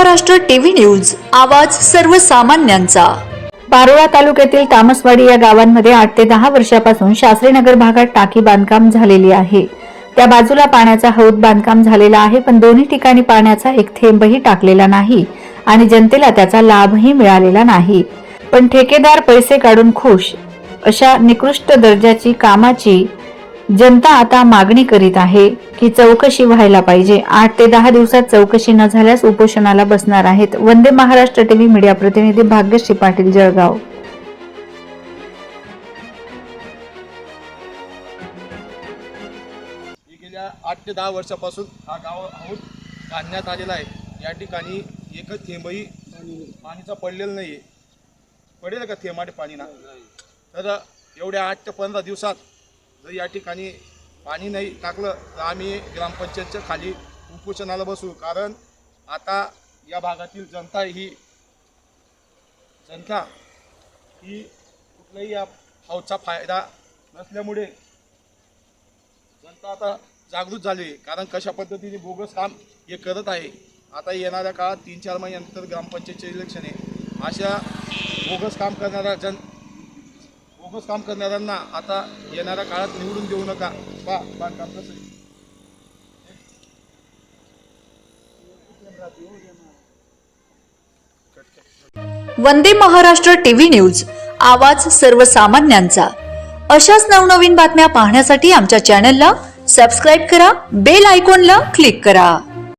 Maharashtra TV news आवाज सर्वसामान्यांचा. पारोळा तालुक्यातील तामसवाडी या गावांमध्ये आठ ते दहा वर्षापासून शास्त्रीनगर भागात टाकी बांधकाम झालेली आहे. त्या बाजूला पाण्याचा हौद बांधकाम झालेला आहे पण दोन्ही ठिकाणी पाण्याचा एक थेंबही टाकलेला नाही आणि जनतेला त्याचा लाभही मिळालेला नाही. पण ठेकेदार पैसे काढून खुश अशा निकृष्ट दर्जाची कामाची जनता आता मागणी करीत आहे की चौकशी व्हायला पाहिजे. आठ ते दहा दिवसात चौकशी न झाल्यास उपोषणाला बसणार आहेत. वंदे महाराष्ट्र टीव्ही मीडिया प्रतिनिधी भाग्यश्री पाटील जळगाव. गेल्या आठ ते दहा वर्षापासून हा गाव आहोत काढण्यात आलेला आहे. या ठिकाणी एकच थेंबही पाणीचा पडलेलं नाही आहे पडेल का थेंबाटे पाणी ना? तर एवढ्या आठ ते पंधरा दिवसात जर या ठिकाणी पाणी नाही टाकलं तर आम्ही ग्रामपंचायतच्या खाली उपोषणाला बसू कारण आता या भागातील जनता ही जनता ही कुठलाही या हौचा फायदा नसल्यामुळे जनता आता जागृत झाली आहे. कारण कशा पद्धतीने बोगस काम हे करत आहे आता येणाऱ्या काळात तीन चार महिन्यानंतर ग्रामपंचायतचे इलेक्शन आहे अशा बोगस काम करणाऱ्या जन बोगस काम करणाऱ्यांना आता येणाऱ्या काळात निवडून देऊ नका. बा बांधकाम कसं वंदे महाराष्ट्र टीव्ही न्यूज आवाज सर्वसामान्यांचा. अशाच नवनवीन बातम्या पाहण्यासाठी आमच्या चॅनलला सबस्क्राईब करा बेल आयकॉनला क्लिक करा.